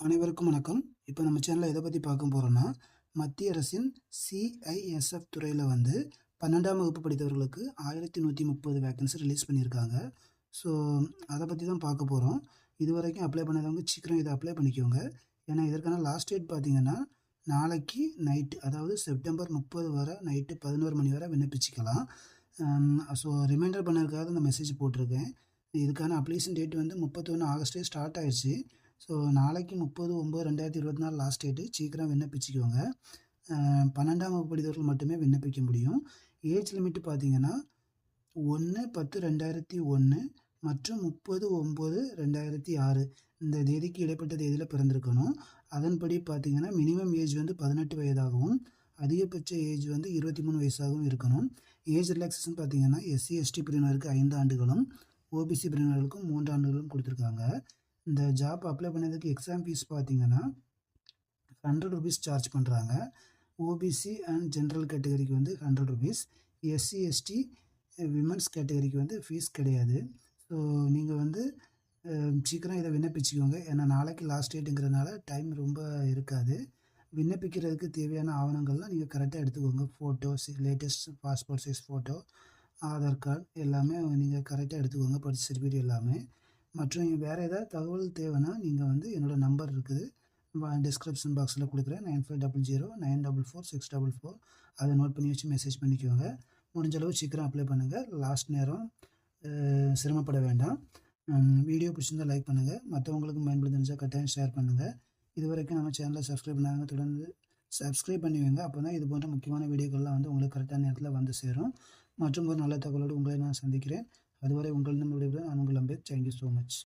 அனைவருக்கும் வணக்கம். இப்போ நம்ம சேனலில் எதை பற்றி பார்க்க போகிறோன்னா மத்திய அரசின் சிஐஎஸ்எஃப் துறையில் வந்து பன்னெண்டாம் வகுப்பு படித்தவர்களுக்கு ஆயிரத்தி நூற்றி முப்பது வேக்கன்சி ரிலீஸ் பண்ணியிருக்காங்க. ஸோ அதை பற்றி தான் பார்க்க போகிறோம் இது வரைக்கும் அப்ளை பண்ணாதவங்க சீக்கிரம் இதை அப்ளை பண்ணிக்கோங்க. ஏன்னா இதற்கான லாஸ்ட் டேட் பார்த்திங்கன்னா நாளைக்கு நைட்டு அதாவது செப்டம்பர் முப்பது வரை நைட்டு பதினோரு மணி வரை விண்ணப்பிச்சிக்கலாம். ஸோ ரிமைண்டர் பண்ணதுக்காக இந்த மெசேஜ் போட்டிருக்கேன். இதுக்கான அப்ளிகேஷன் டேட் வந்து முப்பத்தொன்று ஆகஸ்ட்டே ஸ்டார்ட் ஆயிடுச்சு. ஸோ நாளைக்கு முப்பது ஒம்பது ரெண்டாயிரத்தி இருபத்தி நாலு லாஸ்ட் டேட்டு சீக்கிரம் விண்ணப்பிச்சுக்கோங்க. பன்னெண்டாம் வகுப்பு படித்தவர்கள் மட்டுமே விண்ணப்பிக்க முடியும். ஏஜ் லிமிட் பார்த்தீங்கன்னா ஒன்று பத்து ரெண்டாயிரத்தி ஒன்று மற்றும் முப்பது ஒம்பது ரெண்டாயிரத்தி ஆறு. இந்த தேதிக்கு இடைப்பட்ட தேதியில் பிறந்திருக்கணும்? அதன்படி பார்த்தீங்கன்னா மினிமம் ஏஜ் வந்து பதினெட்டு வயதாகவும் அதிகபட்ச ஏஜ் வந்து இருபத்தி மூணு வயசாகவும் இருக்கணும். ஏஜ் ரிலாக்ஸேஷன் பார்த்தீங்கன்னா எஸ்சி எஸ்டி பிரிவினருக்கு ஐந்து ஆண்டுகளும் ஓபிசி பிரிவினர்களுக்கும் மூன்று ஆண்டுகளும் கொடுத்துருக்காங்க. இந்த ஜாப் அப்ளை பண்ணதுக்கு எக்ஸாம் ஃபீஸ் பார்த்தீங்கன்னா ஹண்ட்ரட் ருபீஸ் சார்ஜ் பண்ணுறாங்க ஓபிசி அண்ட் ஜென்ரல் கேட்டகரிக்கு வந்து hundred rupees SC ST women's கேட்டகரிக்கு வந்து ஃபீஸ் கிடையாது. ஸோ நீங்கள் வந்து சீக்கிரம் இதை விண்ணப்பிச்சுக்கோங்க. ஏன்னா நாளைக்கு லாஸ்ட் டேட்டுங்கிறதுனால டைம் ரொம்ப இருக்காது. விண்ணப்பிக்கிறதுக்கு தேவையான ஆவணங்கள்லாம் நீங்கள் கரெக்டாக எடுத்துக்கோங்க. Photos latest passport size photo Aadhaar card எல்லாமே நீங்கள் கரெக்டாக எடுத்துக்கோங்க. படிச்ச சர்டிஃபிகேட் எல்லாமே. மற்றும் வேறு ஏதாவது தகவல் தேவைன்னா நீங்கள் வந்து என்னோடய நம்பர் இருக்குது. டிஸ்கிரிப்ஷன் பாக்ஸில் கொடுக்குறேன். Nine five double zero nine double four six double four அதை நோட் பண்ணி வச்சு மெசேஜ் பண்ணிக்கோங்க. முடிஞ்சளவு சீக்கிரம் அப்ளை பண்ணுங்கள் லாஸ்ட் நேரம் சிரமப்பட வேண்டாம். வீடியோ பிடிச்சிருந்தால் லைக் பண்ணுங்கள் மற்றவங்களுக்கு பயன்படுத்த தெரிஞ்சால் கட்டாயம் ஷேர் பண்ணுங்கள் இது வரைக்கும் நம்ம சேனலை சப்ஸ்கிரைப் பண்ணாங்க தொடர்ந்து சப்ஸ்கிரைப் பண்ணி வைங்க. அப்போ தான் இது போன்ற முக்கியமான வீடியோக்கள்லாம் வந்து உங்களுக்கு கரெக்டான நேரத்தில் வந்து சேரும். மற்றும் ஒரு நல்ல தகவலோடு உங்களை நான் சந்திக்கிறேன். அதுவரை உங்களிடம் விடைபெறும் நான் உங்கள் thank you so much.